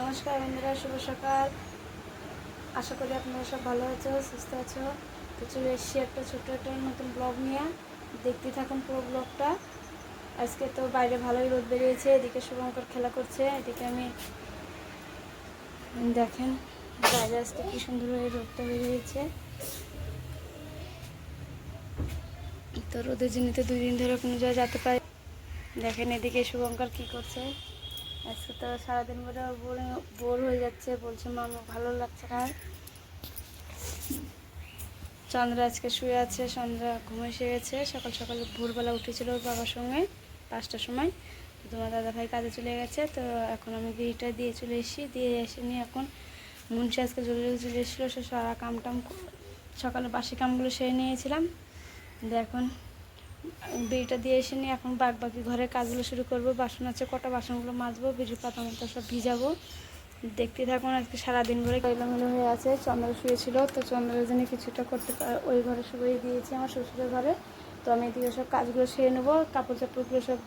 নমস্কার বন্ধুরা, শুভ সকাল। আশা করি আপনারা সব ভালো আছো, সুস্থ আছো। তো চলে এসেছি একটা ছোট্ট একটা নতুন ব্লগ নিয়ে। দেখতে থাকুন পুরো ব্লগটা আজকে তো বাইরে ভালোই রোদ বেরিয়েছে, এদিকে শুভঙ্কর খেলা করছে, এদিকে আমি দেখেন, বাইরে আজকে কি সুন্দর হয়ে রোদটা বেরিয়েছে। তো রোদের জন্যতে দুই দিন ধরে কোনো জায়গায় যেতে পারি দেখেন এদিকে শুভঙ্কর কি করছে। আজকে তো সারাদিন ধরে বোর বোর হয়ে যাচ্ছে। বলছে মামা ভালো লাগছে না। চন্দ্রা আজকে শুয়ে আছে। চন্দ্রা ঘুমে এসে গেছে। সকাল সকাল ভোরবেলা উঠেছিল ওর বাবার সঙ্গে পাঁচটার সময়। তোমার দাদা ভাই কাজে চলে গেছে। তো এখন আমি বিড়িটা দিয়ে চলে এসেছি। দিয়ে এসে নিয়ে এখন মুন্সি আজকে জলদি চলে এসেছিল। সে সারা কাম টাম সকালে বাসি কামগুলো সেরে নিয়েছিলাম। দিয়ে এখন বিড়িটা দিয়ে এসে নিয়ে এখন বাদ বাকি ঘরের কাজগুলো শুরু করব। বাসন আছে, কটা বাসনগুলো মাজবো, বিড়ির পাতা মতো সব ভিজাবো। দেখতে থাকুন আজকে সারাদিন ভরে। এলোমেলো হয়ে আছে, চন্দ্র শুয়েছিল, তো চন্দ্রের জন্য কিছুটা করতে ওই ঘরে শুয়ে দিয়েছি আমার শ্বশুরের ঘরে। তো আমি এদিকে সব কাজগুলো সেরে নেব, কাপড় চাপড়গুলো সব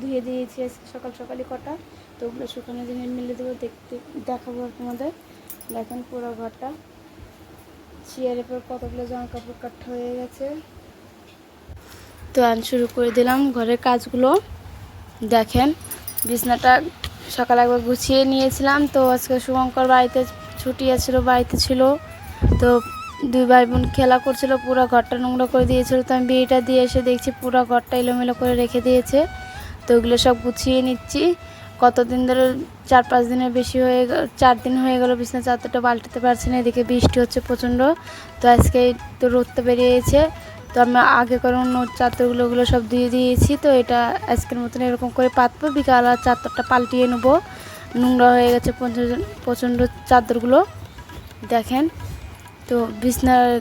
ধুয়ে দিয়েছি আজকে সকাল সকালই কটা। তো ওগুলো শুকানো জিনিস মিলে দেবো, দেখতে দেখাবো তোমাদের। দেখেন পুরো ঘরটা। চেয়ারের পর কতগুলো জামা কাপড় কাটা হয়ে গেছে। তো আন শুরু করে দিলাম ঘরের কাজগুলো। দেখেন, বিছনাটা সকালে একবার গুছিয়ে নিয়েছিলাম, তো আজকে শুভঙ্কর বাড়িতে ছুটি আছিল, বাড়িতে ছিল। তো দুই ভাই বোন খেলা করছিল, পুরো ঘরটা নোংরা করে দিয়েছিল, তো আমি বিয়েটা দিয়ে এসে দেখছি পুরো ঘরটা এলোমেলো করে রেখে দিয়েছে। তো ওগুলো সব গুছিয়ে নিচ্ছি। কতদিন ধরে চার পাঁচ দিনের বেশি হয়ে চার দিন হয়ে গেল বিছনা চাদরটা পাল্টাতে পারছি না, এদিকে বৃষ্টি হচ্ছে প্রচণ্ড। তো আজকে তো রোদটা বেরিয়েছে। তো আমি আগে অন্য চাদরগুলো ওগুলো সব দিয়ে দিয়েছি, তো এটা আজকের মতন এরকম করে পাতবো। বিকাল আর চাদরটা পাল্টিয়ে নেব। নোংরা হয়ে গেছে প্রচণ্ড- প্রচণ্ড চাদরগুলো। দেখেন, তো বিছনার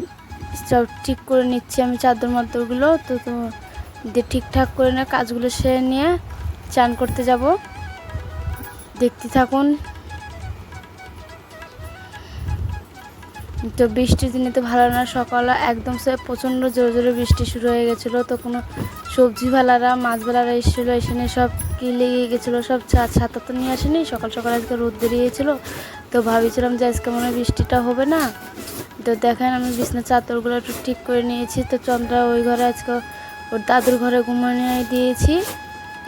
সব ঠিক করে নিচ্ছি আমি চাদর মাদরগুলো। তো তো দিয়ে ঠিকঠাক করে নিয়ে কাজগুলো সেরে নিয়ে চান করতে যাব। দেখতে থাকুন। তো বৃষ্টির দিনে তো ভালো না, সকালে একদম সে প্রচণ্ড জোরে জোরে বৃষ্টি শুরু হয়ে গেছিল, তো কোনো সবজিওয়ালারা, মাছওয়ালারা এসেছিল, এসে সব কি লেগে গেছিল, সব ছাতা তো নিয়ে আসেনি, সকাল সকাল আজকে রোদ বেরিয়েছিলো, তো ভাবিছিলাম যে আজকে মনে বৃষ্টিটা হবে না। তো দেখেন আমি বিছনা চাদরগুলো একটু ঠিক করে নিয়েছি, তো চন্দ্রা ওই ঘরে আজকে ওর দাদুর ঘরে ঘুমানো দিয়েছি,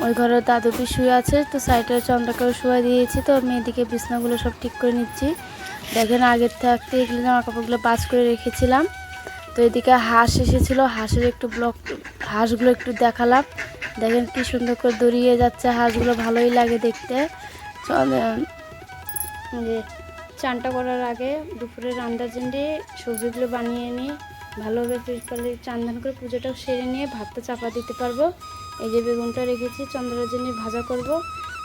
ওই ঘরে দাদুটি শুয়ে আছে, তো সাইডে চন্দ্রাকেও শুয়ে দিয়েছি, তো মেয়েদিকে বিছনাগুলো সব ঠিক করে নিচ্ছি। দেখেন আগের থাকতে এগুলো জামা কাপড়গুলো বাজ করে রেখেছিলাম। তো এদিকে হাঁস এসেছিল, হাঁসের একটু ব্লক হাঁসগুলো একটু দেখালাম। দেখেন কি সুন্দর করে দড়িয়ে যাচ্ছে, হাঁসগুলো ভালোই লাগে দেখতে। যে চানটা করার আগে দুপুরে রান্নার জন্য সবজিগুলো বানিয়ে নিয়ে ভালোভাবে পরিষ্কারে চান ধান করে পুজোটাও সেরে নিয়ে ভাতটা চাপা দিতে পারব। এই যে বেগুনটা রেখেছি চন্দ্রের ভাজা করব।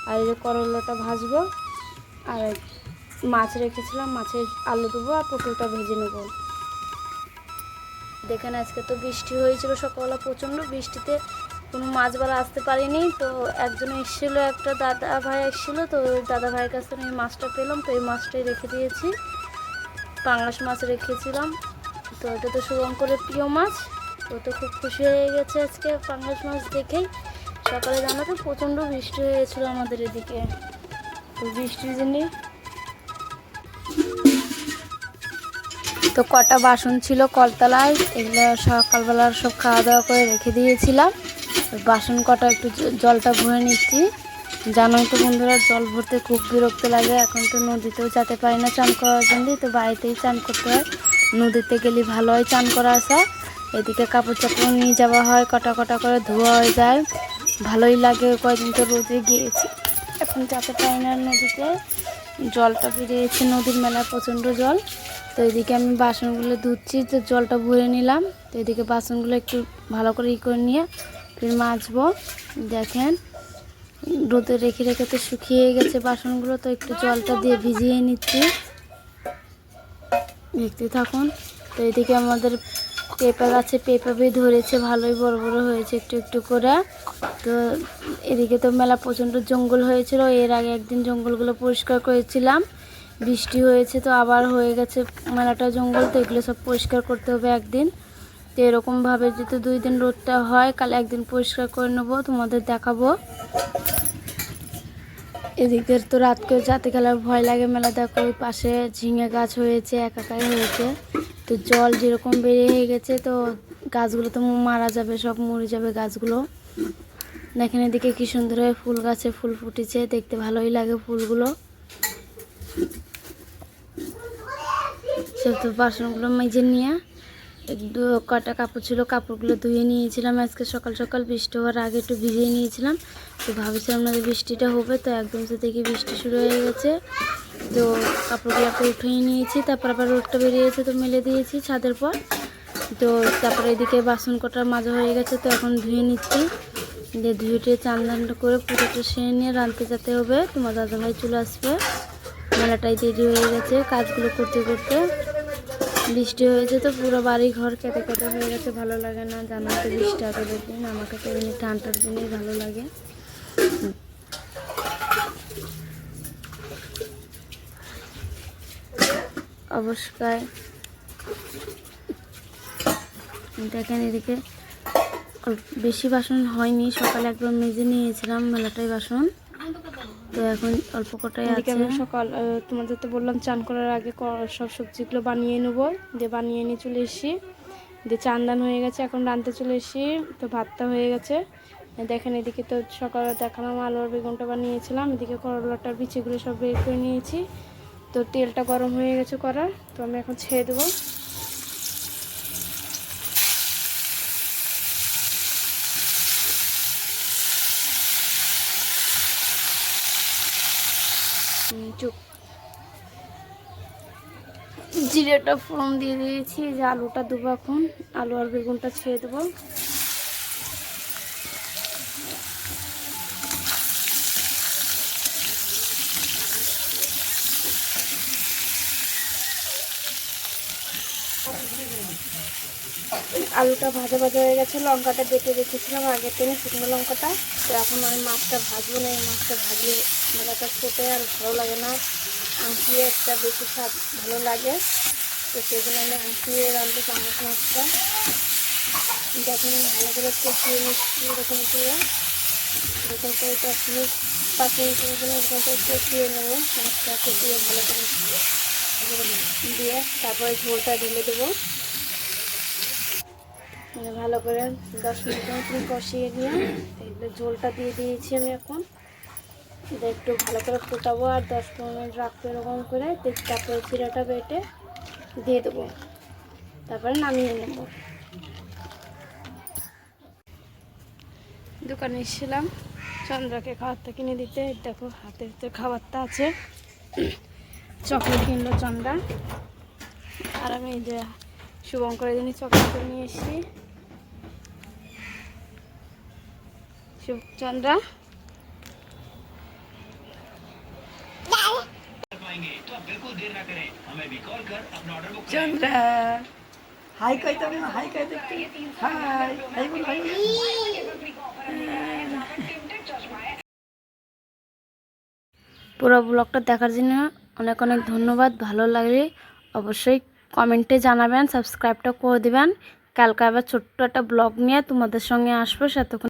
আর এই যে করলাটা ভাজবো। আর মাছ রেখেছিলাম, মাছের আলু দেবো আর পটলটা ভেজে নেব। দেখেন, আজকে তো বৃষ্টি হয়েছিল সকালবেলা প্রচণ্ড। বৃষ্টিতে কোনো মাছওয়ালা আসতে পারিনি। তো একজন এসেছিল, একটা দাদা ভাই এসেছিল। তো দাদা ভাইয়ের কাছ থেকে মাছটা পেলাম। তো এই মাছটাই রেখে দিয়েছি। পাঙাশ মাছ রেখেছিলাম। তো এটা তো শুভঙ্করের প্রিয় মাছ। তো তো খুব খুশি হয়ে গেছে আজকে পাঙাশ মাছ দেখেই। সকালে জানো তো, প্রচণ্ড বৃষ্টি হয়ে গেছিল আমাদের এদিকে। তো বৃষ্টির জন্যে তো কটা বাসন ছিল কলতলায়, এগুলো সকালবেলা সব খাওয়া দাওয়া করে রেখে দিয়েছিলাম। বাসন কটা একটু জলটা ভরে নিচ্ছি। জানোই তো বন্ধুরা, জল ভরতে খুব বিরক্ত লাগে। এখন তো নদীতেও যেতে পারি না চান করার জন্য, তো বাড়িতেই চান করতে হয়। নদীতে গেলে ভালো হয় চান করা আসা। এদিকে কাপড় চাপড় নিয়ে যাওয়া হয়, কটা কটা করে ধোয়া হয়ে যায়। ভালোই লাগে, কয়েকদিন তো রোদে গিয়েছি। এখন যেতে পারি না নদীতে। জলটা বেরিয়েছে নদীর মেলায় প্রচণ্ড জল। তো এদিকে আমি বাসনগুলো ধুচ্ছি, তো জলটা ভরে নিলাম। তো এদিকে বাসনগুলো একটু ভালো করে ই করে নিয়ে ফির মাজবো। দেখেন, রোদে রেখে রেখে তো শুকিয়ে গেছে বাসনগুলো, তো একটু জলটা দিয়ে ভিজিয়ে নিচ্ছি। দেখতে থাকুন। তো এদিকে আমাদের পেঁপা গাছে পেঁপা বি ধরেছে, ভালোই বড় বড় হয়েছে একটু একটু করে। তো এদিকে তো মেলা প্রচণ্ড জঙ্গল হয়েছিল, এর আগে একদিন জঙ্গলগুলো পরিষ্কার করেছিলাম। বৃষ্টি হয়েছে তো আবার হয়ে গেছে মেলাটা জঙ্গল, তো এগুলো সব পরিষ্কার করতে হবে একদিন। তো এরকমভাবে যদি দুই দিন রোদটা হয়, কাল একদিন পরিষ্কার করে নেব, তোমাদের দেখাবো। এদিকের তো রাত করে যাতে খেলার ভয় লাগে। মেলা দেখো ওই পাশে ঝিঙে গাছ হয়েছে, একাকাই হয়েছে। তো জল যেরকম বেরিয়ে গেছে, তো গাছগুলো তো মারা যাবে, সব মরে যাবে গাছগুলো। দেখেন এদিকে কি সুন্দর হয়ে ফুল গাছে ফুল ফুটেছে, দেখতে ভালোই লাগে ফুলগুলো। সব তো বাসনগুলো মেজে নিয়ে কটা কাপড় ছিল, কাপড়গুলো ধুয়ে নিয়েছিলাম। আজকে সকাল সকাল বৃষ্টি হওয়ার আগে একটু ভিজিয়ে নিয়েছিলাম। তো ভাবছিলাম না যে বৃষ্টিটা হবে, তো একদম সে থেকে বৃষ্টি শুরু হয়ে গেছে। তো কাপড়গুলোকে উঠিয়ে নিয়েছি, তারপর আবার রোদটা বেরিয়েছে তো মেলে দিয়েছি ছাদের পর। তো তারপরে এদিকে বাসন কটার মাজা হয়ে গেছে, তো এখন ধুয়ে নিচ্ছি। দিয়ে ধুয়ে টুয়ে চান টান করে পুজোটা সেরে নিয়ে রাঁধতে যেতে হবে। তোমার দাদাভাই চলে আসবে। মেলাটাই দেরি হয়ে গেছে কাজগুলো করতে করতে। বৃষ্টি হয়েছে তো পুরো বাড়ি ঘর কেটে কেটে হয়ে গেছে, ভালো লাগে না। জানো তো বৃষ্টি আগের দিন আমাকে তো এমনি ঠান্ডার দিনেই ভালো লাগে। অবস্কায় দেখেন এদিকে বেশি বাসন হয়নি, সকালে একবার মেজে নিয়েছিলাম মেলাটাই বাসন। তো এখন অল্প কটাই আছে। আমি সকাল তোমাদের তো বললাম চান করার আগে সব সবজিগুলো বানিয়ে নেব। দিয়ে বানিয়ে নিয়ে চলে এসেছি। দিয়ে চান দান হয়ে গেছে এখন রাঁধতে চলে এসেছি। তো ভাতটা হয়ে গেছে। দেখেন এদিকে তো সকালে দেখালাম আলু আর বেগুনটা বানিয়েছিলাম। এদিকে করলাটার বিচিগুলো সব বের করে নিয়েছি। তো তেলটা গরম হয়ে গেছে করার। তো আমি এখন ছেড়ে দেবো। চুপ জিরেটা ফোড়ন দিয়ে দিয়েছি যে আলুটা দেবো এখন আলু আর বেগুনটা ছেড়ে দেবো। আলুটা ভাজা ভাজা হয়ে গেছে, লঙ্কাটা বেটে রেখেছিলাম আগের দিনে শুকনো লঙ্কাটা। তো এখন আমি মাছটা ভাজবো না, এই মাছটা ভাজলে মেলাটা ফোটে আর ভালো লাগে না। আঁকিয়ে একটা বেশি স্বাদ ভালো লাগে। তো সেই জন্য আমি আঁকিয়ে রাঁধতে চামচ মাছটা। আমি ভালো করে কষিয়ে নিচ্ছি, এরকম করে। এরকম করে দশ মিনিট পাঁচ মিনিটের জন্য এরকম করে কষিয়ে নেব, মাছটা কষিয়ে ভালো করে দিয়ে তারপরে ঝোলটা ঢেলে দেবো। ভালো করে দশ মিনিট মতন কষিয়ে নিয়ে এগুলো ঝোলটা দিয়ে দিয়েছি আমি এখন। এটা একটু ভালো করে ফোটাবো আর দশ পনেরো মিনিট রাখব এরকম করে। তারপরে চিরাটা বেটে দিয়ে দেবো। তারপরে নামিয়ে নেব। দোকানে এসেছিলাম। চন্দ্রকে খাবারটা কিনে দিতে। দেখো হাতে হাতে খাবারটা আছে। চকলেট কিনলো চন্দ্রা। আর আমি যে শুভঙ্করের জন্য চকলেট নিয়ে এসেছি। চন্দ্রা। চন্দ্রা হাই কইতাম না হাই কই দেখতে হাই হাই বল হাই পুরো ব্লগটা দেখার জন্য অনেক অনেক ধন্যবাদ। ভালো লাগলে অবশ্যই কমেন্টে জানাবেন সাবস্ক্রাইবটা করে দিবেন। কালকে আবার ছোট্ট একটা ব্লগ নিয়ে তোমাদের সঙ্গে আসব সেতক্ষণ